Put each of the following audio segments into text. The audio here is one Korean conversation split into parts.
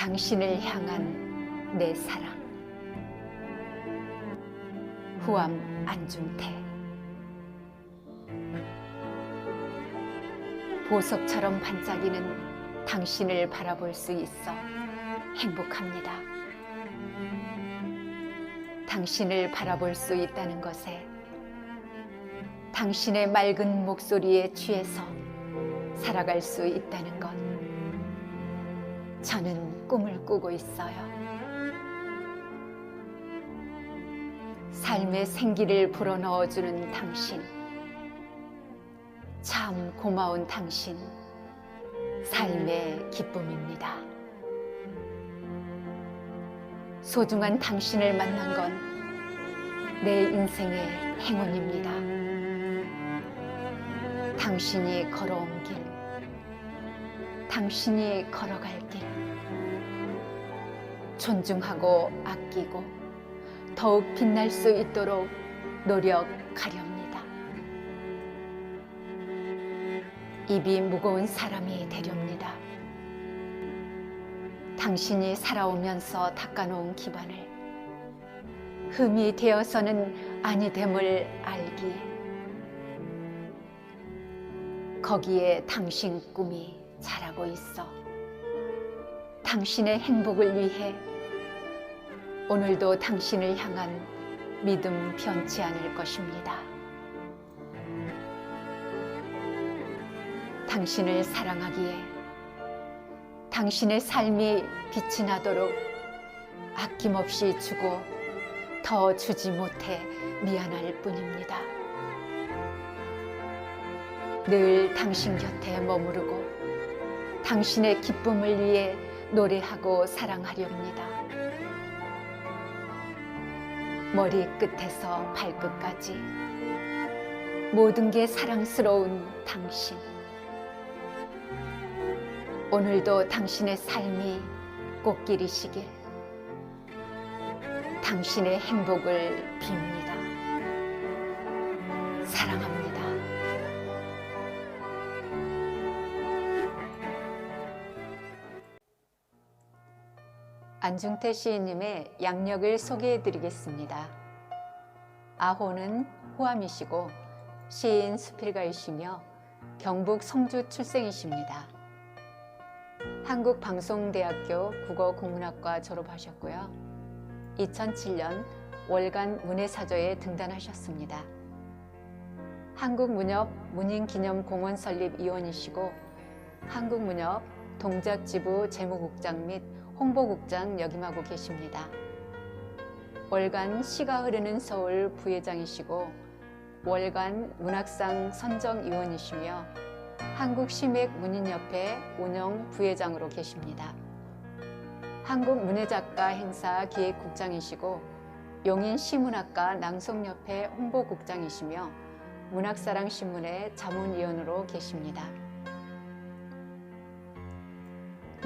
당신을 향한 내 사랑 후암 안중태 보석처럼 반짝이는 당신을 바라볼 수 있어 행복합니다. 당신을 바라볼 수 있다는 것에 당신의 맑은 목소리에 취해서 살아갈 수 있다는 것. 저는 꿈을 꾸고 있어요. 삶의 생기를 불어넣어주는 당신. 참 고마운 당신. 삶의 기쁨입니다. 소중한 당신을 만난 건 내 인생의 행운입니다. 당신이 걸어온 길, 당신이 걸어갈 길, 존중하고 아끼고 더욱 빛날 수 있도록 노력하렵니다. 입이 무거운 사람이 되렵니다. 당신이 살아오면서 닦아놓은 기반을 흠이 되어서는 아니 됨을 알기에 거기에 당신 꿈이 자라고 있어 당신의 행복을 위해 오늘도 당신을 향한 믿음 변치 않을 것입니다. 당신을 사랑하기에 당신의 삶이 빛이 나도록 아낌없이 주고 더 주지 못해 미안할 뿐입니다. 늘 당신 곁에 머무르고 당신의 기쁨을 위해 노래하고 사랑하렵니다. 머리 끝에서 발끝까지 모든 게 사랑스러운 당신. 오늘도 당신의 삶이 꽃길이시길 당신의 행복을 빕니다. 안중태 시인님의 양력을 소개해 드리겠습니다. 아호는 호암이시고 시인 수필가이시며 경북 성주 출생이십니다. 한국방송대학교 국어국문학과 졸업하셨고요. 2007년 월간 문예사저에 등단하셨습니다. 한국문협 문인기념공원 설립 위원이시고 한국문협 동작지부 재무국장 및 홍보국장 역임하고 계십니다. 월간 시가 흐르는 서울 부회장이시고 월간 문학상 선정위원이시며 한국시맥문인협회 운영 부회장으로 계십니다. 한국문예작가 행사 기획국장이시고 용인 시문학과 낭송협회 홍보국장이시며 문학사랑신문의 자문위원으로 계십니다.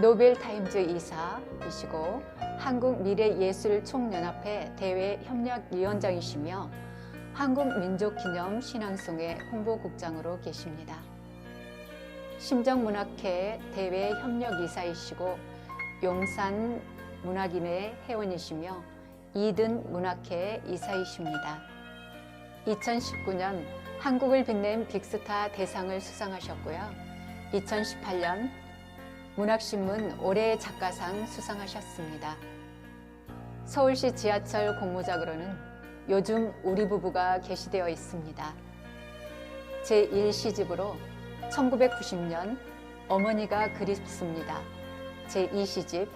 노벨타임즈 이사이시고 한국 미래예술총연합회 대외 협력위원장이시며 한국민족기념 신앙송의 홍보국장으로 계십니다. 심정문학회 대외 협력이사이시고 용산 문학인회 회원이시며 이든 문학회 이사이십니다. 2019년 한국을 빛낸 빅스타 대상을 수상하셨고요. 2018년 문학신문 올해의 작가상 수상하셨습니다. 서울시 지하철 공모작으로는 요즘 우리 부부가 게시되어 있습니다. 제1시집으로 1990년 어머니가 그립습니다. 제2시집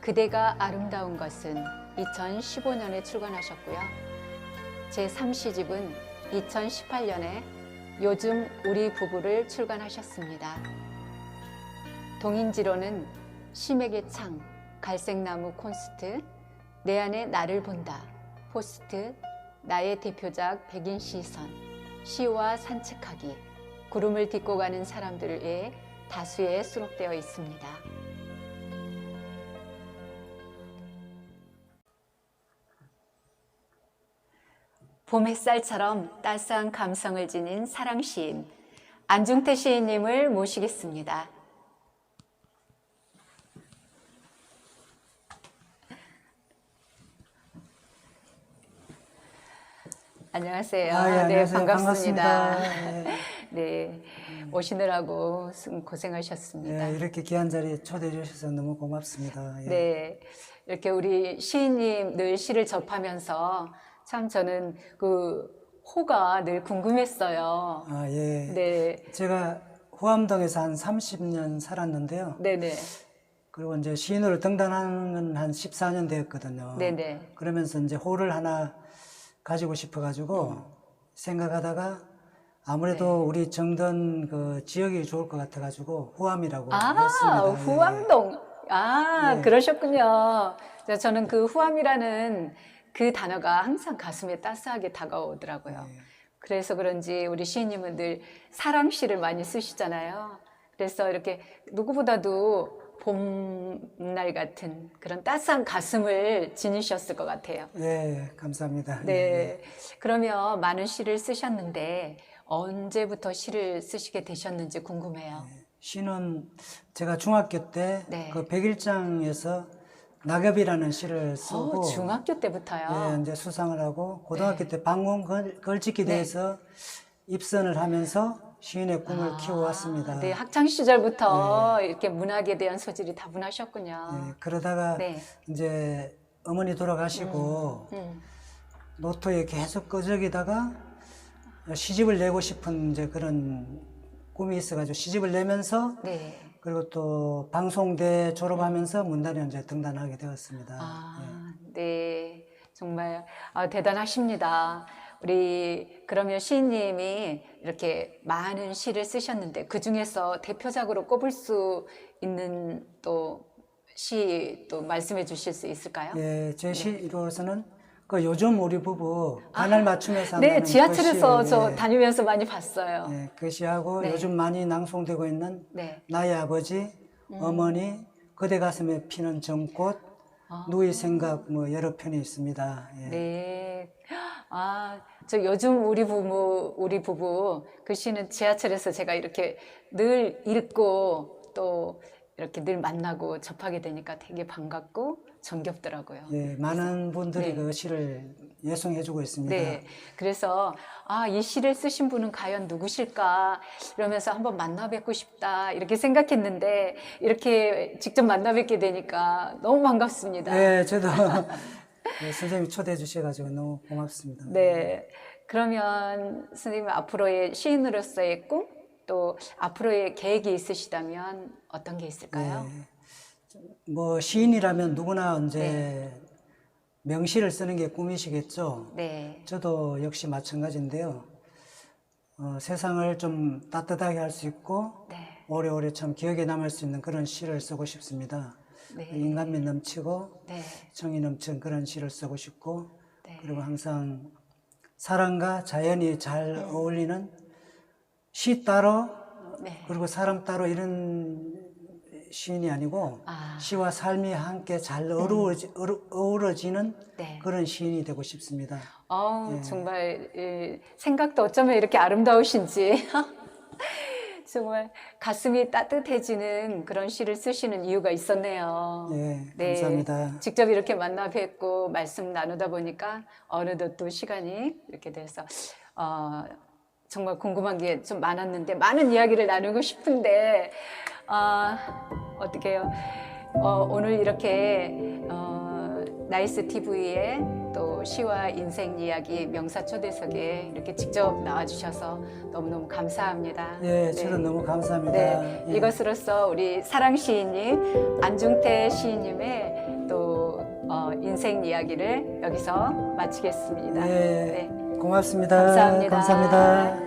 그대가 아름다운 것은 2015년에 출간하셨고요. 제3시집은 2018년에 요즘 우리 부부를 출간하셨습니다. 동인지로는 심에게 창, 갈색나무 콘스트, 내 안에 나를 본다, 포스트, 나의 대표작 백인 시선, 시와 산책하기, 구름을 딛고 가는 사람들의 다수에 수록되어 있습니다. 봄 햇살처럼 따스한 감성을 지닌 사랑 시인 안중태 시인님을 모시겠습니다. 안녕하세요. 아, 예, 네, 안녕하세요. 반갑습니다. 반갑습니다. 예. 네, 오시느라고 수- 고생하셨습니다. 예, 이렇게 귀한 자리에 초대해 주셔서 너무 고맙습니다. 예. 네, 이렇게 우리 시인님 늘 시를 접하면서 참 저는 그 호가 늘 궁금했어요. 아, 예. 네, 제가 후암동에서 한 30년 살았는데요. 네네, 그리고 이제 시인으로 등단하는 한 14년 되었거든요. 네네. 그러면서 이제 호를 하나 가지고 싶어가지고 생각하다가 아무래도 네. 우리 정든 그 지역이 좋을 것 같아가지고 후암이라고 아, 했습니다. 예. 후암동. 아, 네. 그러셨군요. 저- 저는 그 후암이라는 그 단어가 항상 가슴에 따스하게 다가오더라고요. 예. 그래서 그런지 우리 시인님은 늘 사랑시를 많이 쓰시잖아요. 그래서 이렇게 누구보다도 봄날 같은 그런 따스한 가슴을 지니셨을 것 같아요. 예, 감사합니다. 예. 네. 그러면 많은 시를 쓰셨는데 언제부터 시를 쓰시게 되셨는지 궁금해요. 시는 제가 중학교 때 네. 그 백일장에서 낙엽이라는 시를 쓰고 어, 중학교 때부터요. 예, 이제 수상을 하고 고등학교 때 방공 걸, 걸찍기 네. 대해서 입선을 하면서 시인의 꿈을 아, 키워왔습니다. 네, 학창 시절부터 이렇게 문학에 대한 소질이 다분하셨군요. 예, 그러다가 네. 이제 어머니 돌아가시고 음. 노토에 계속 끄적이다가 시집을 내고 싶은 이제 그런 꿈이 있어가지고 시집을 내면서 네. 그리고 또 방송대 졸업하면서 문단에 이제 등단하게 되었습니다. 아, 네. 정말 아, 대단하십니다. 우리 그러면 시인님이 이렇게 많은 시를 쓰셨는데 그 중에서 대표작으로 꼽을 수 있는 또 시 또 말씀해 주실 수 있을까요? 예, 제 시로서는 그 요즘 우리 부부 간을 맞추면서 네, 지하철에서 그 시, 저 예, 다니면서 많이 봤어요. 예, 그 시하고 네. 요즘 많이 낭송되고 있는 네. 나의 아버지, 음. 어머니, 그대 가슴에 피는 정꽃, 아. 누이 생각 뭐 여러 편이 있습니다. 예. 네. 아, 저 요즘 우리 부부, 우리 부부, 그 시는 지하철에서 제가 이렇게 늘 읽고 또 이렇게 늘 만나고 접하게 되니까 되게 반갑고 정겹더라고요. 예, 많은 분들이 네. 그 시를 예송해주고 있습니다. 네. 그래서, 아, 이 시를 쓰신 분은 과연 누구실까? 이러면서 한번 만나 뵙고 싶다. 이렇게 생각했는데, 이렇게 직접 만나 뵙게 되니까 너무 반갑습니다. 예, 저도 예, 선생님 초대해 주셔가지고 너무 고맙습니다. 네. 그러면 선생님 앞으로의 시인으로서의 꿈, 또 앞으로의 계획이 있으시다면 어떤 게 있을까요? 예. 뭐 시인이라면 누구나 이제 네. 명시를 쓰는 게 꿈이시겠죠. 네. 저도 역시 마찬가지인데요. 어, 세상을 좀 따뜻하게 할 수 있고 네. 오래오래 참 기억에 남을 수 있는 그런 시를 쓰고 싶습니다. 네. 인간미 넘치고 네. 정이 넘치는 그런 시를 쓰고 싶고 네. 그리고 항상 사람과 자연이 잘 어울리는 시 따로 네. 그리고 사람 따로 이런 시인이 아니고 아, 시와 삶이 함께 잘 어우러지, 어우- 어우러지는 네. 그런 시인이 되고 싶습니다. 어우, 예. 정말, 이, 생각도 어쩌면 이렇게 아름다우신지. 정말 가슴이 따뜻해지는 그런 시를 쓰시는 이유가 있었네요. 예, 네. 감사합니다. 직접 이렇게 만나 뵙고 말씀 나누다 보니까 어느덧 또 시간이 이렇게 돼서 어, 정말 궁금한 게 좀 많았는데 많은 이야기를 나누고 싶은데 어, 어떻게 해요? 어, 오늘 이렇게 어, 나이스 TV에 또 시와 인생 이야기 명사 초대석에 이렇게 직접 나와주셔서 너무너무 감사합니다. 예, 저도 너무 감사합니다. 네, 예. 이것으로서 우리 사랑 시인님 안중태 시인님의 또 어, 인생 이야기를 여기서 마치겠습니다. 예, 네. 고맙습니다. 감사합니다. 감사합니다.